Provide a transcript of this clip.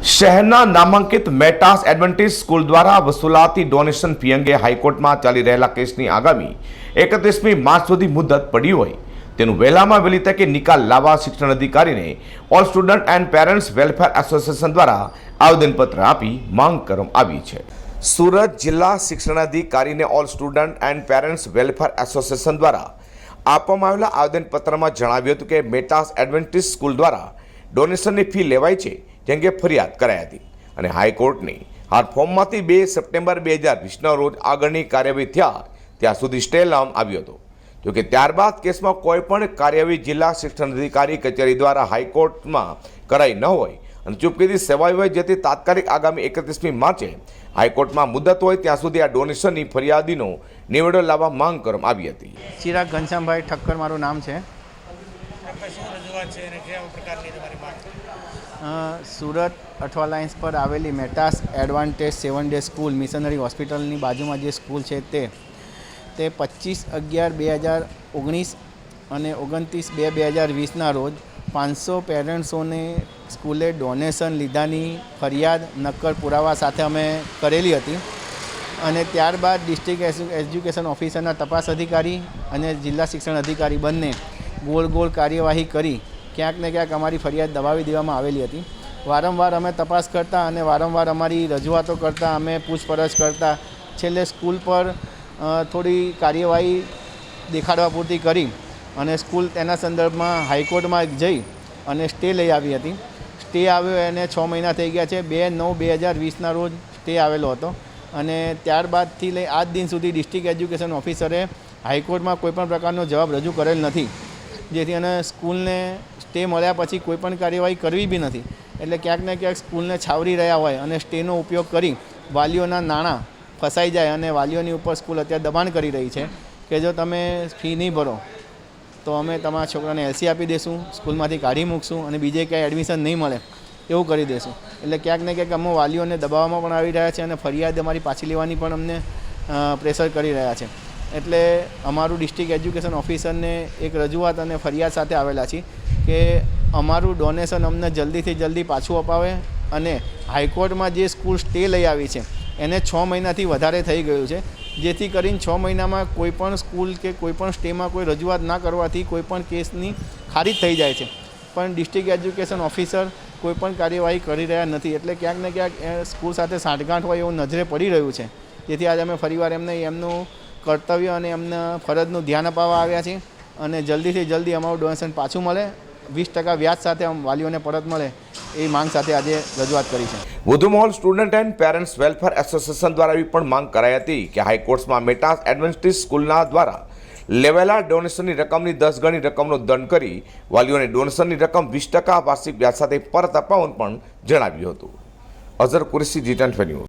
શહેરના નામાંકિત મેટાસ એડવન્ટેજ સ્કૂલ દ્વારા વસૂલાતી ડોનેશન ફી અંગે હાઈકોર્ટમાં ચાલી રહેલા કેસની આગામી એકત્રીસમી માર્ચ સુધી મુદત પડી હોય. તેનું વહેલામાં વહેલી તકે નિકાલ લાવવા શિક્ષણ અધિકારીને all student and parents welfare association દ્વારા આવેદનપત્ર આપી માંગ કરવામાં આવી છે. સુરત જિલ્લા શિક્ષણાધિકારીને all student and parents welfare association દ્વારા આપવામાં આવેલા આવેદનપત્રમાં જણાવ્યું હતું કે મેટાસ એડવેન્ટિસ સ્કૂલ દ્વારા ડોનેશનની ફી લેવાય છે. જે અંગે ફરિયાદ કરાઈ હતી. અને હાઈકોર્ટની હાલ ફોર્મમાંથી બે સપ્ટેમ્બર બે હજાર વીસના રોજ આગળની કાર્યવાહી થયા, ત્યાં સુધી સ્ટે લાવવામાં આવ્યો હતો. જોકે ત્યારબાદ કેસમાં કોઈપણ કાર્યવાહી જિલ્લા શિક્ષણ અધિકારી કચેરી દ્વારા હાઈકોર્ટમાં કરાઈ ન હોય અને ચૂપકીથી સેવાઈ હોય જેથી તાત્કાલિક આગામી એકત્રીસમી માર્ચે હાઈકોર્ટમાં મુદત હોય, ત્યાં સુધી આ ડોનેશનની ફરિયાદીનો નિવેડો લાવવા માંગ કરવામાં આવી હતી. ચિરાગ ઘનશ્યામભાઈ ઠક્કર મારું નામ છે. સુરત અઠવા લાઇન્સ પર આવેલી Metas advantage seven day school missionary હોસ્પિટલની બાજુમાં જે સ્કૂલ છે તે તે પચીસ અગિયાર બે હજાર ઓગણીસ અને ઓગણત્રીસ બે બે હજાર વીસના રોજ પાંચસો પેરેન્ટ્સોને સ્કૂલે ડોનેશન લીધાની ફરિયાદ નક્કર પુરાવા સાથે અમે કરેલી હતી. અને ત્યારબાદ ડિસ્ટ્રિક્ટ એજ્યુ- એજ્યુકેશન ઓફિસરના તપાસ અધિકારી અને જિલ્લા શિક્ષણ અધિકારી બંને ગોળ ગોળ કાર્યવાહી કરી, ક્યાંક ને ક્યાંક અમારી ફરિયાદ દબાવી દેવામાં આવેલી હતી. વારંવાર અમે તપાસ કરતા અને વારંવાર અમારી રજૂઆતો કરતા, અમે પૂછપરછ કરતા. છેલ્લે સ્કૂલ પર થોડી કાર્યવાહી દેખાડવા પૂરતી કરી અને સ્કૂલ તેના સંદર્ભમાં હાઈકોર્ટમાં જઈ અને સ્ટે લઈ આવી હતી. સ્ટે આવ્યો એને છ મહિના થઈ ગયા છે. બે નવ બે હજાર વીસના રોજ સ્ટે આવેલો હતો અને ત્યારબાદથી લઈ આજ દિન સુધી ડિસ્ટ્રિક્ટ એજ્યુકેશન ઓફિસરે હાઈકોર્ટમાં કોઈપણ પ્રકારનો જવાબ રજૂ કરેલ નથી. જેથી અને સ્કૂલને સ્ટે મળ્યા પછી કોઈપણ કાર્યવાહી કરવી બી નથી. એટલે ક્યાંક ને ક્યાંક સ્કૂલને છાવરી રહ્યા હોય અને સ્ટેનો ઉપયોગ કરી વાલીઓના નાણાં ફસાઈ જાય અને વાલીઓની ઉપર સ્કૂલ અત્યારે દબાણ કરી રહી છે કે જો તમે ફી નહીં ભરો, તો અમે તમારા છોકરાને એલસી આપી દઈશું સ્કૂલમાંથી કાઢી મૂકશું અને બીજે ક્યાંય એડમિશન નહીં મળે એવું કરી દઈશું એટલે ક્યાંક ને ક્યાંક અમે વાલીઓને દબાવવામાં પણ આવી રહ્યા છે અને ફરિયાદ અમારી પાછી લેવાની પણ અમને પ્રેશર કરી રહ્યા છે. એટલે અમારું ડિસ્ટ્રિક્ટ એજ્યુકેશન ઓફિસરને એક રજૂઆત અને ફરિયાદ સાથે આવેલા છીએ કે અમારું ડોનેશન અમને જલ્દીથી જલ્દી પાછું અપાવે અને હાઈકોર્ટમાં જે સ્કૂલ સ્ટે લઈ આવી છે, એને છ મહિનાથી વધારે થઈ ગયું છે. જેથી કરીને છ મહિનામાં કોઈપણ સ્કૂલ કે કોઈપણ સ્ટેમાં કોઈ રજૂઆત ના કરવાથી કોઈપણ કેસની ખારીજ થઈ જાય છે. પણ ડિસ્ટ્રિક્ટ એજ્યુકેશન ઓફિસર કોઈપણ કાર્યવાહી કરી રહ્યા નથી. એટલે ક્યાંક ને ક્યાંક સ્કૂલ સાથે સાંઠગાંઠ હોય એવું નજરે પડી રહ્યું છે. જેથી આજે અમે ફરીવાર એમને એમનું કર્તવ્ય અને એમને ફરજનું ધ્યાન અપાવવા આવ્યા છે અને જલ્દીથી જલ્દી અમારું ડોનેશન પાછું મળે. વીસ ટકા વ્યાજ સાથે વાલીઓને પરત મળે એ માંગ સાથે આજે રજૂઆત કરી છે. વધુ all student and parents welfare association દ્વારા એવી પણ માંગ કરાઈ હતી કે હાઈકોર્ટમાં મેટાસ એડવેન્ટિસ સ્કૂલના દ્વારા લેવેલા ડોનેશનની રકમની દસ ગણી રકમનો દંડ કરી વાલીઓને ડોનેશનની રકમ વીસ ટકા વાર્ષિક વ્યાજ સાથે પરત અપાવવાનું પણ જણાવ્યું હતું. અઝર કુરેશી જીટન ફેન્યુ